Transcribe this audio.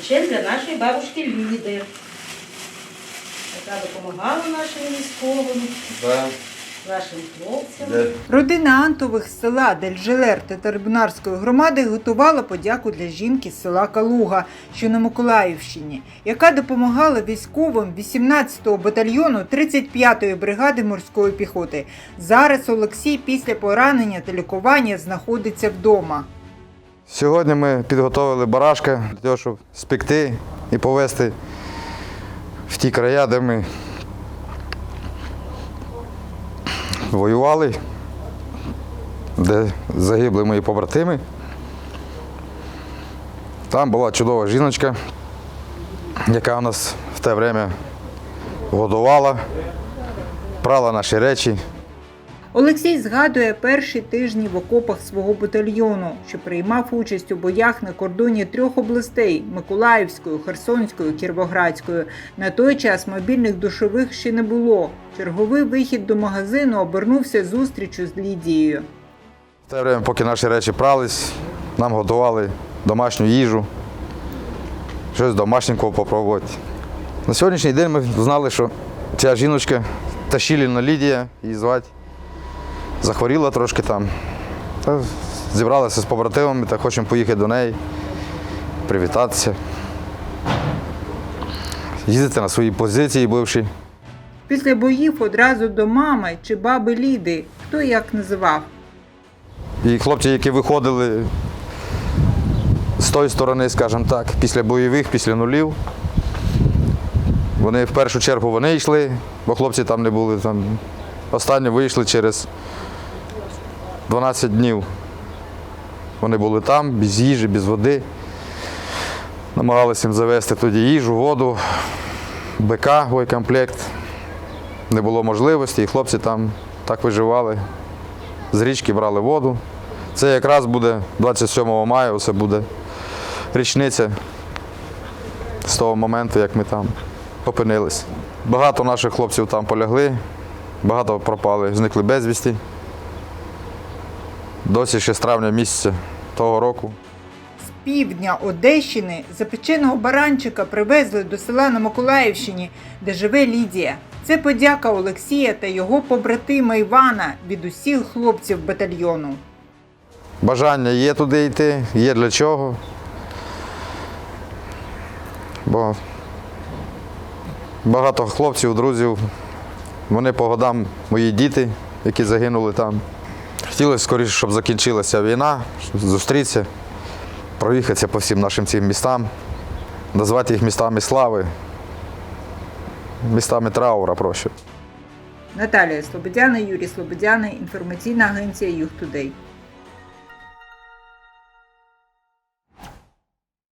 Печем для нашої бабушки Ліди, яка допомагала нашим військовим, нашим хлопцям. Родина Антових з села Дельжелер та Тарбунарської громади готувала подяку для жінки з села Калуга, що на Миколаївщині, яка допомагала військовим 18-го батальйону 35-ї бригади морської піхоти. Зараз Олексій після поранення та лікування знаходиться вдома. Сьогодні ми підготовили барашка для того, щоб спекти і повезти в ті края, де ми воювали, де загибли мої побратими. Там була чудова жіночка, яка нас в те время годувала, прала наші речі. Олексій згадує перші тижні в окопах свого батальйону, що приймав участь у боях на кордоні трьох областей Миколаївською, Херсонською, Кіровоградською. На той час мобільних душових ще не було. Черговий вихід до магазину обернувся зустрічю з Лідією. В те время, поки наші речі прались, нам готували домашню їжу, щось домашнього попробувати. На сьогоднішній день ми знали, що ця жіночка Ташіліна Лідія, її звати, захворіла трошки там. Та зібралися з побратимами та хочемо поїхати до неї, привітатися. Їздити на свої позиції бивші. Після боїв одразу до мами чи баби Ліди, хто як називав. І хлопці, які виходили з тої сторони, скажімо так, після бойових, після нулів, вони в першу чергу вони йшли, бо хлопці там не були. Там. Останні вийшли через 12 днів. Вони були там, без їжі, без води. Намагалися їм завести тоді їжу, воду, БК, боєкомплект. Не було можливості, і хлопці там так виживали з річки брали воду. Це якраз буде 27 мая, це буде річниця з того моменту, як ми там опинились. Багато наших хлопців там полягли, багато пропали, зникли безвісті. Досі ще з травня місяця того року. З півдня Одещини запеченого баранчика привезли до села на Миколаївщині, де живе Лідія. Це подяка Олексія та його побратима Івана від усіх хлопців батальйону. Бажання є туди йти, є для чого. Бо багато хлопців, друзів, вони по годам мої діти, які загинули там. Хотілося скоріше, щоб закінчилася війна, зустрітися, проїхатися по всім нашим цим містам, назвати їх містами слави, містами траура проще. Наталія Слободяна, Юрій Слободяна, інформаційна агенція Юг Тудей.